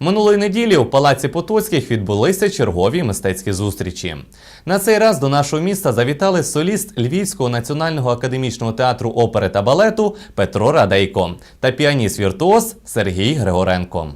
Минулої неділі у палаці Потоцьких відбулися чергові мистецькі зустрічі. На цей раз до нашого міста завітали соліст Львівського національного академічного театру опери та балету Петро Радейко та піаніст-віртуоз Сергій Григоренко.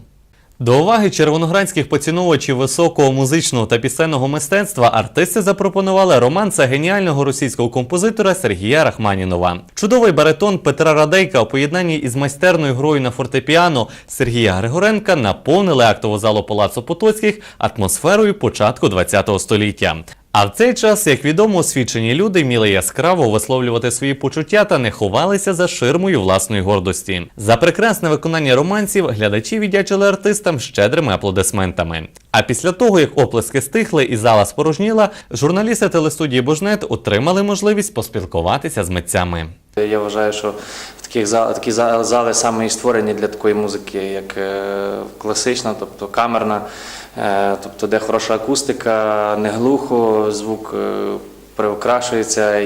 До уваги червоноградських поціновувачів високого музичного та пісенного мистецтва артисти запропонували романса геніального російського композитора Сергія Рахманінова. Чудовий баритон Петра Радейка у поєднанні із майстерною грою на фортепіано Сергія Григоренка наповнили актову залу Палацу Потоцьких атмосферою початку ХХ століття. А в цей час, як відомо, освічені люди вміли яскраво висловлювати свої почуття та не ховалися за ширмою власної гордості. За прекрасне виконання романців глядачі віддячили артистам щедрими аплодисментами. А після того, як оплески стихли і зала спорожніла, журналісти телестудії Божнет отримали можливість поспілкуватися з митцями. Я вважаю, що такі зали саме і створені для такої музики, як е, класична, тобто камерна, е, тобто де хороша акустика, не глухо, звук е, приукрашується.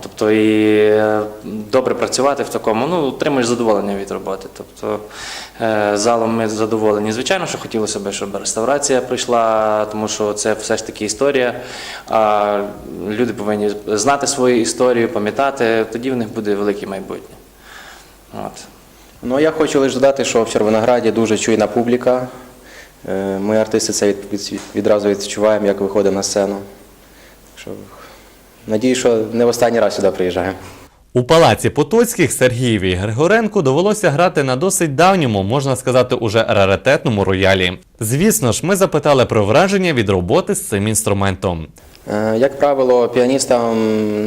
Тобто і е, добре працювати в такому, ну, отримуєш задоволення від роботи. Тобто е, залом ми задоволені. Звичайно, що хотілося б, щоб реставрація прийшла, тому що це все ж таки історія. А люди повинні знати свою історію, пам'ятати, тоді в них буде велике майбутнє. От. Ну, я хочу лише додати, що в Червонограді дуже чуйна публіка. Е, Ми артисти це від, від- відразу відчуваємо, як виходимо на сцену. Надію, що не в останній раз сюди приїжджає. У палаці Потоцьких Сергієві Григоренку довелося грати на досить давньому, можна сказати, уже раритетному роялі. Звісно ж, ми запитали про враження від роботи з цим інструментом. Е, Як правило, піаністам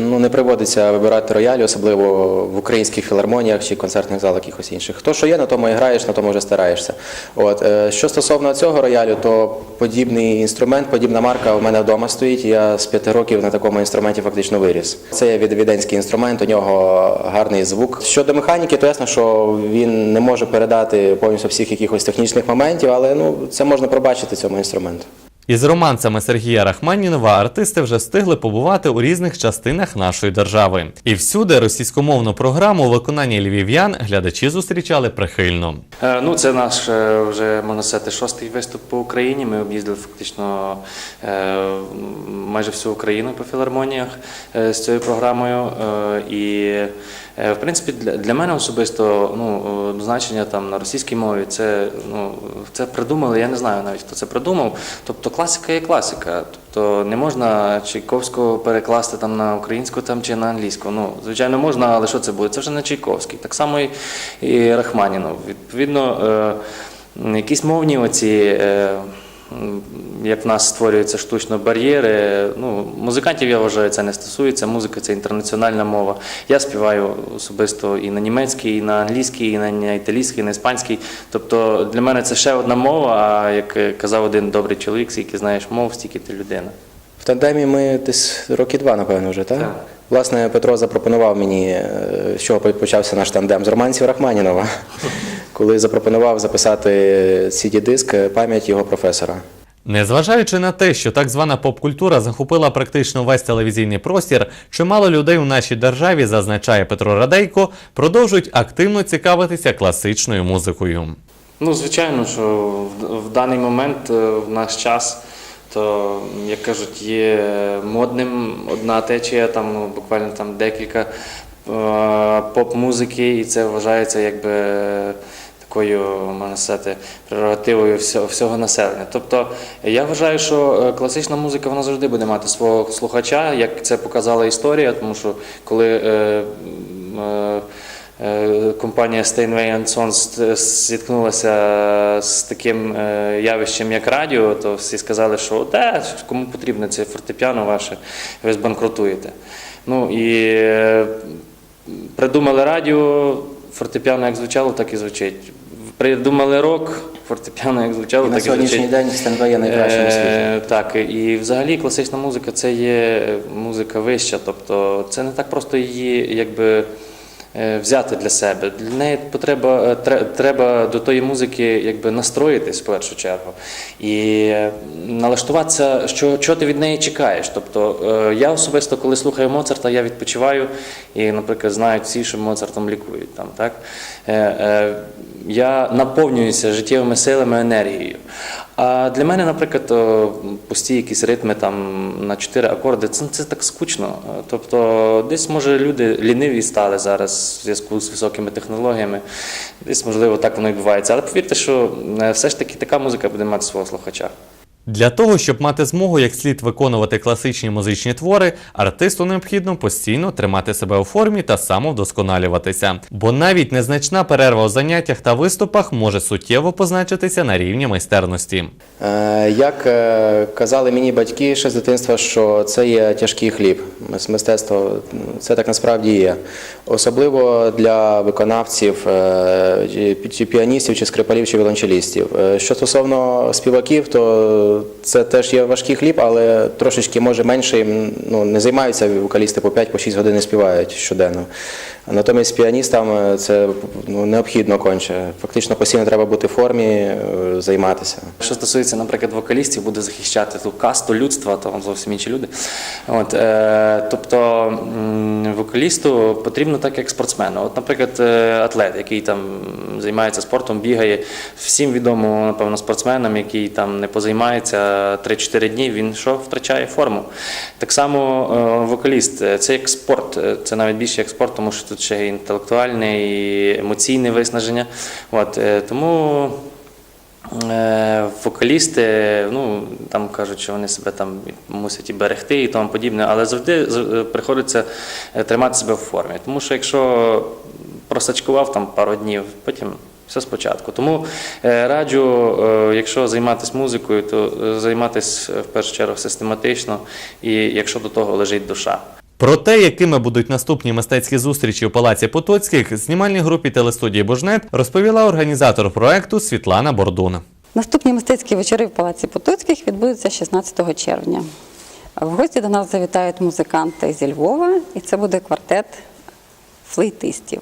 ну, не приводиться вибирати роялі, особливо в українських філармоніях чи концертних залах якихось інших. Хто що є, на тому і граєш, на тому вже стараєшся. От. е, Що стосовно цього роялю, то подібний інструмент, подібна марка у мене вдома стоїть. Я з п'яти років на такому інструменті фактично виріс. Це є від- віденський інструмент, у нього гарний звук. Щодо механіки, то ясно, що він не може передати повністю всіх якихось технічних моментів, але ну, це можна пробачити цьому інструменту. Із романсами Сергія Рахманінова артисти вже встигли побувати у різних частинах нашої держави. І всюди російськомовну програму у виконанні львів'ян глядачі зустрічали прихильно. Е, Ну, це наш е, вже можна сказати шостий виступ по Україні. Ми об'їздили фактично е, майже всю Україну по філармоніях з цією програмою. І в принципі для, мене особисто ну, е, значення там на російській мові це, ну, це придумали. Я не знаю навіть хто це придумав. Тобто класика є класика. Тобто не можна Чайковського перекласти там на українську там чи на англійську. Ну, звичайно, можна, але що це буде? Це вже не Чайковський. Так само і, і Рахманінов. Відповідно, е, якісь мовні оці. Е, як в нас створюються штучно бар'єри. Ну, музикантів я вважаю, це не стосується. Музика це інтернаціональна мова. Я співаю особисто і на німецькій, і на англійській, і на італійській, і на іспанській. Тобто для мене це ще одна мова. А як казав один добрий чоловік, скільки знаєш мов, стільки ти людина. В тандемі ми десь роки два, напевно, вже, так? Так. Власне, Петро запропонував мені, е, з чого почався наш тандем з романсів Рахманінова, коли запропонував записати CD-диск пам'ять його професора. Незважаючи на те, що так звана поп-культура захопила практично весь телевізійний простір, чимало людей у нашій державі, зазначає Петро Радейко, продовжують активно цікавитися класичною музикою. Ну, звичайно, що в, в даний момент, е, в наш час, то, як кажуть, є модним одна течія, там ну, буквально там декілька е, поп-музики, і це вважається якби такою, можна сказати, прерогативою всього, населення. Тобто я вважаю, що е, класична музика вона завжди буде мати свого слухача, як це показала історія, тому що коли е, е, Е, Компанія Steinway Sons зіткнулася з таким е, явищем, як радіо, то всі сказали, що де, кому потрібно це фортепіано ваше, ви збанкрутуєте. Ну і е, придумали радіо, фортепіано як звучало, так і звучить. Придумали рок, фортепіано як звучало, І на так і сьогоднішній день стендбай є найкращим у світі. Е, Так, і взагалі класична музика це є музика вища, тобто це не так просто її якби взяти для себе. Для неї потреба, е, тре- треба до тої музики якби настроїтись в першу чергу і е, налаштуватися, що, що ти від неї чекаєш. Тобто е, я особисто, коли слухаю Моцарта, я відпочиваю і, наприклад, знають всі, що Моцартом лікують. Там, так? Е, е, я наповнююся життєвими силами, енергією. А для мене, наприклад, пусті якісь ритми там на чотири акорди, це, це так скучно. Тобто, десь може люди ліниві стали зараз в зв'язку з високими технологіями. Десь можливо так воно і відбувається. Але повірте, що е, все ж таки така музика буде мати свого слухача. Для того, щоб мати змогу як слід виконувати класичні музичні твори, артисту необхідно постійно тримати себе у формі та самовдосконалюватися. Бо навіть незначна перерва у заняттях та виступах може суттєво позначитися на рівні майстерності. Е, Як е, казали мені батьки ще з дитинства, що це є тяжкий хліб. Мистецтво це так насправді є. Особливо для виконавців, е, піаністів, чи скрипалів, чи віолончелістів. Що стосовно співаків, то це теж є важкий хліб, але трошечки може менше. їм, Ну, не займаються вокалісти по 5-6 годин співають щоденно. Натомість піаністам е, це ну, необхідно конче. Фактично постійно треба бути в формі, е, займатися. Що стосується, наприклад, вокалістів, буде захищати ту касту людства, то зовсім інші люди. От, е, тобто вокалісту потрібно так, як спортсмену. От, наприклад, е, атлет, який там займається спортом, бігає, всім відомо, напевно, спортсменам, який там не позаймається 3-4 дні, він що втрачає форму. Так само е, вокаліст, е, це як спорт, е, це навіть більше як спорт, тому що тут ще інтелектуальне, і емоційне виснаження. От, тому Вокалісти, ну там кажуть, що вони себе там мусять і берегти і тому подібне, але завжди приходиться тримати себе в формі. Тому що якщо просачкував там пару днів, потім все спочатку. Тому е, раджу, е, якщо займатися музикою, то е, займатися в першу чергу систематично, і якщо до того лежить душа. Про те, якими будуть наступні мистецькі зустрічі у Палаці Потоцьких, знімальній групі телестудії Божнет розповіла організатор проекту Світлана Бордун. Наступні мистецькі вечори в Палаці Потоцьких відбудуться 16 червня. В гості до нас завітають музиканти зі Львова, і це буде квартет флейтистів.